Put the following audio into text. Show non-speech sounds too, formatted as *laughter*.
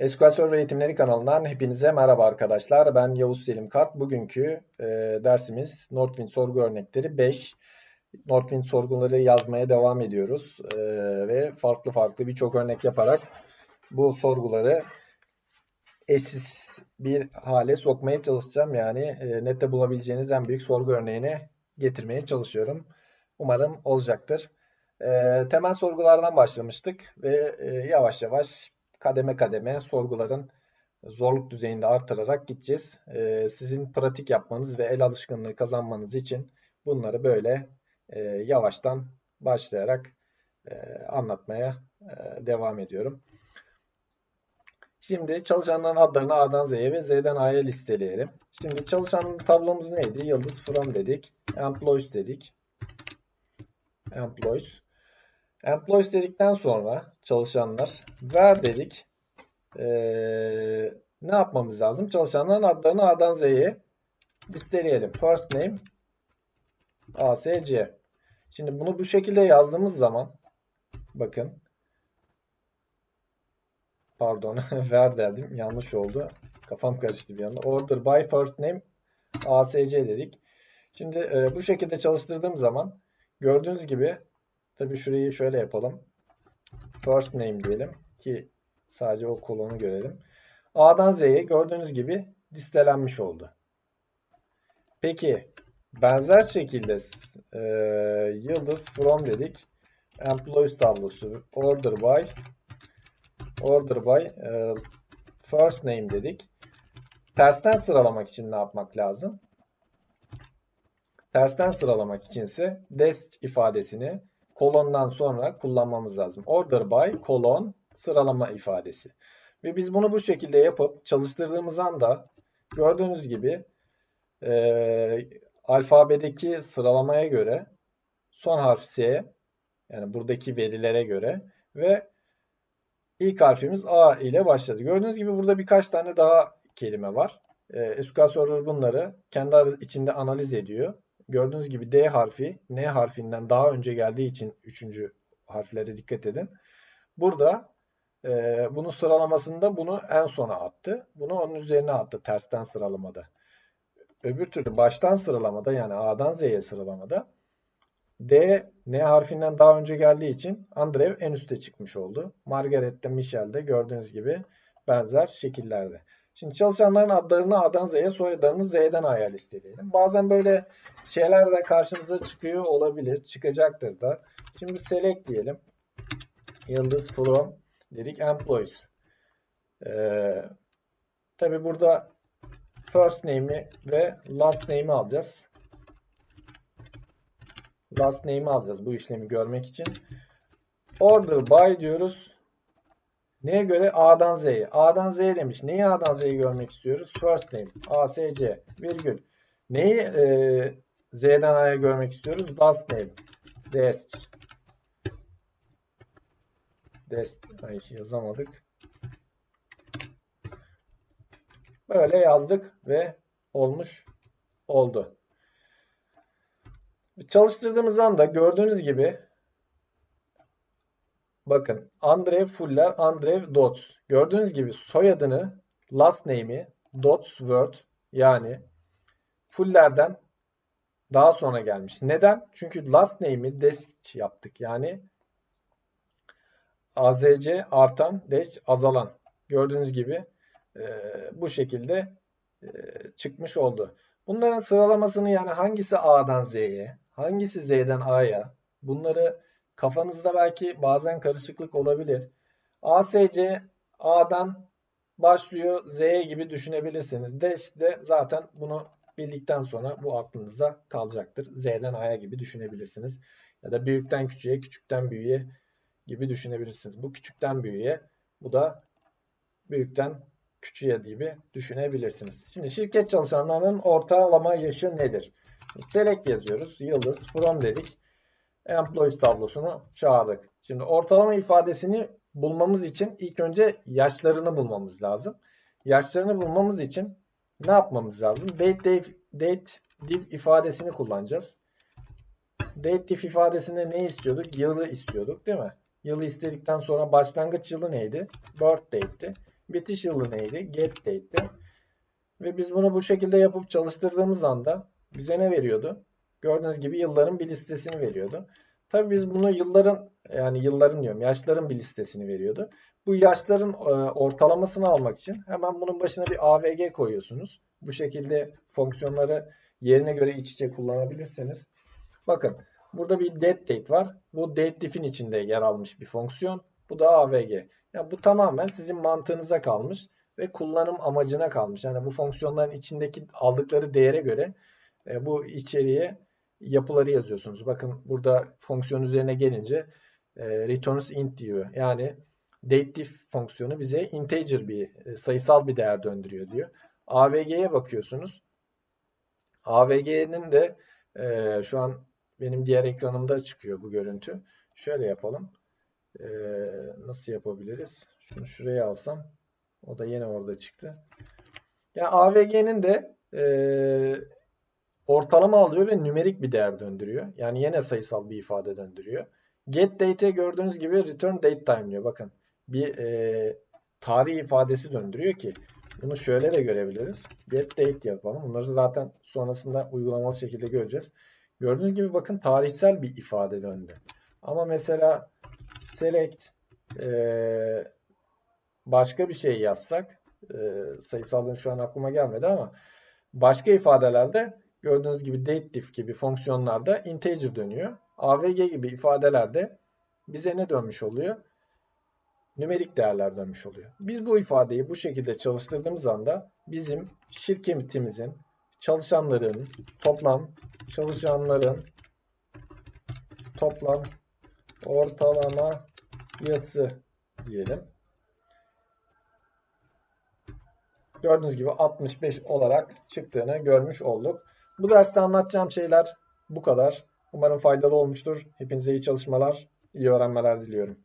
SQL Server Eğitimleri kanalından hepinize merhaba arkadaşlar. Ben Yavuz Selim Kart. Bugünkü e, dersimiz Northwind sorgu örnekleri 5. Northwind sorguları yazmaya devam ediyoruz. E, ve farklı farklı birçok örnek yaparak bu sorguları eşsiz bir hale sokmaya çalışacağım. Yani e, nette bulabileceğiniz en büyük sorgu örneğine getirmeye çalışıyorum. Umarım olacaktır. E, temel sorgulardan başlamıştık ve e, yavaş yavaş kademe kademe sorguların zorluk düzeyini de artırarak gideceğiz. Ee, sizin pratik yapmanız ve el alışkanlığı kazanmanız için bunları böyle e, yavaştan başlayarak e, anlatmaya e, devam ediyorum. Şimdi çalışanların adlarını A'dan Z'ye ve Z'den A'ya listeleyelim. Şimdi çalışan tablomuz neydi? Yıldız from dedik. Employees dedik. Employees. Employees dedikten sonra çalışanlar ver dedik. Ee, ne yapmamız lazım? Çalışanların adlarını A'dan Z'ye listeleyelim. First name ASC. Şimdi bunu bu şekilde yazdığımız zaman bakın pardon *laughs* ver dedim yanlış oldu. Kafam karıştı bir anda. Order by first name ASC dedik. Şimdi e, bu şekilde çalıştırdığım zaman gördüğünüz gibi Tabii şurayı şöyle yapalım. First name diyelim ki sadece o kolonu görelim. A'dan Z'ye gördüğünüz gibi listelenmiş oldu. Peki benzer şekilde e, yıldız from dedik. Employees tablosu order by order by e, first name dedik. Tersten sıralamak için ne yapmak lazım? Tersten sıralamak için ise dest ifadesini kolondan sonra kullanmamız lazım. Order by kolon sıralama ifadesi. Ve biz bunu bu şekilde yapıp çalıştırdığımız anda gördüğünüz gibi e, alfabedeki sıralamaya göre son harf S yani buradaki verilere göre ve ilk harfimiz A ile başladı. Gördüğünüz gibi burada birkaç tane daha kelime var. E, SQL Server bunları kendi içinde analiz ediyor Gördüğünüz gibi D harfi N harfinden daha önce geldiği için üçüncü harflere dikkat edin. Burada e, bunun sıralamasında bunu en sona attı. Bunu onun üzerine attı tersten sıralamada. Öbür türlü baştan sıralamada yani A'dan Z'ye sıralamada D N harfinden daha önce geldiği için Andrew en üste çıkmış oldu. Margaret de Michel de gördüğünüz gibi benzer şekillerde. Şimdi çalışanların adlarını A'dan Z'ye, soyadlarını Z'den A'ya listeleyelim. Bazen böyle şeyler de karşınıza çıkıyor olabilir. Çıkacaktır da. Şimdi select diyelim. Yıldız from dedik employees. Ee, Tabi burada first name'i ve last name'i alacağız. Last name'i alacağız bu işlemi görmek için. Order by diyoruz. Neye göre? A'dan Z'ye. A'dan Z demiş. Neyi A'dan Z'yi görmek istiyoruz? First name. A, S, C. Virgül. Neyi e, Z'den A'ya görmek istiyoruz? Last name. Dest. Dest. Ay yazamadık. Böyle yazdık ve olmuş oldu. Çalıştırdığımız anda gördüğünüz gibi Bakın Andrew Fuller, Andrew Dots. Gördüğünüz gibi soyadını, last name'i Dots Word yani Fuller'den daha sonra gelmiş. Neden? Çünkü last name'i desk yaptık. Yani AZC artan, desk azalan. Gördüğünüz gibi e, bu şekilde e, çıkmış oldu. Bunların sıralamasını yani hangisi A'dan Z'ye, hangisi Z'den A'ya bunları Kafanızda belki bazen karışıklık olabilir. ASC A'dan başlıyor Z gibi düşünebilirsiniz. Dash de zaten bunu bildikten sonra bu aklınızda kalacaktır. Z'den A'ya gibi düşünebilirsiniz. Ya da büyükten küçüğe, küçükten büyüğe gibi düşünebilirsiniz. Bu küçükten büyüğe, bu da büyükten küçüğe gibi düşünebilirsiniz. Şimdi şirket çalışanlarının ortalama yaşı nedir? Select yazıyoruz. Yıldız, from dedik employees tablosunu çağırdık. Şimdi ortalama ifadesini bulmamız için ilk önce yaşlarını bulmamız lazım. Yaşlarını bulmamız için ne yapmamız lazım? Date, date, date diff ifadesini kullanacağız. Date diff ifadesinde ne istiyorduk? Yılı istiyorduk değil mi? Yılı istedikten sonra başlangıç yılı neydi? Birth date'ti. Bitiş yılı neydi? Get date'ti. Ve biz bunu bu şekilde yapıp çalıştırdığımız anda bize ne veriyordu? Gördüğünüz gibi yılların bir listesini veriyordu. Tabii biz bunu yılların yani yılların diyorum yaşların bir listesini veriyordu. Bu yaşların e, ortalamasını almak için hemen bunun başına bir AVG koyuyorsunuz. Bu şekilde fonksiyonları yerine göre iç içe kullanabilirsiniz. Bakın burada bir date date var. Bu date diff'in içinde yer almış bir fonksiyon. Bu da AVG. Yani bu tamamen sizin mantığınıza kalmış ve kullanım amacına kalmış. Yani bu fonksiyonların içindeki aldıkları değere göre e, bu içeriye yapıları yazıyorsunuz. Bakın burada fonksiyon üzerine gelince e, returns int diyor. Yani dateDiff fonksiyonu bize integer bir e, sayısal bir değer döndürüyor diyor. AVG'ye bakıyorsunuz. AVG'nin de e, şu an benim diğer ekranımda çıkıyor bu görüntü. Şöyle yapalım. E, nasıl yapabiliriz? Şunu şuraya alsam. O da yine orada çıktı. Yani AVG'nin de e, ortalama alıyor ve nümerik bir değer döndürüyor. Yani yine sayısal bir ifade döndürüyor. Get date gördüğünüz gibi return date time diyor. Bakın bir e, tarih ifadesi döndürüyor ki bunu şöyle de görebiliriz. Get date yapalım. Bunları zaten sonrasında uygulamalı şekilde göreceğiz. Gördüğünüz gibi bakın tarihsel bir ifade döndü. Ama mesela select e, başka bir şey yazsak e, sayısalın şu an aklıma gelmedi ama başka ifadelerde gördüğünüz gibi dateDiff gibi fonksiyonlarda integer dönüyor. AVG gibi ifadelerde bize ne dönmüş oluyor? Nümerik değerler dönmüş oluyor. Biz bu ifadeyi bu şekilde çalıştırdığımız anda bizim şirketimizin çalışanların toplam çalışanların toplam ortalama yası diyelim. Gördüğünüz gibi 65 olarak çıktığını görmüş olduk. Bu derste anlatacağım şeyler bu kadar. Umarım faydalı olmuştur. Hepinize iyi çalışmalar, iyi öğrenmeler diliyorum.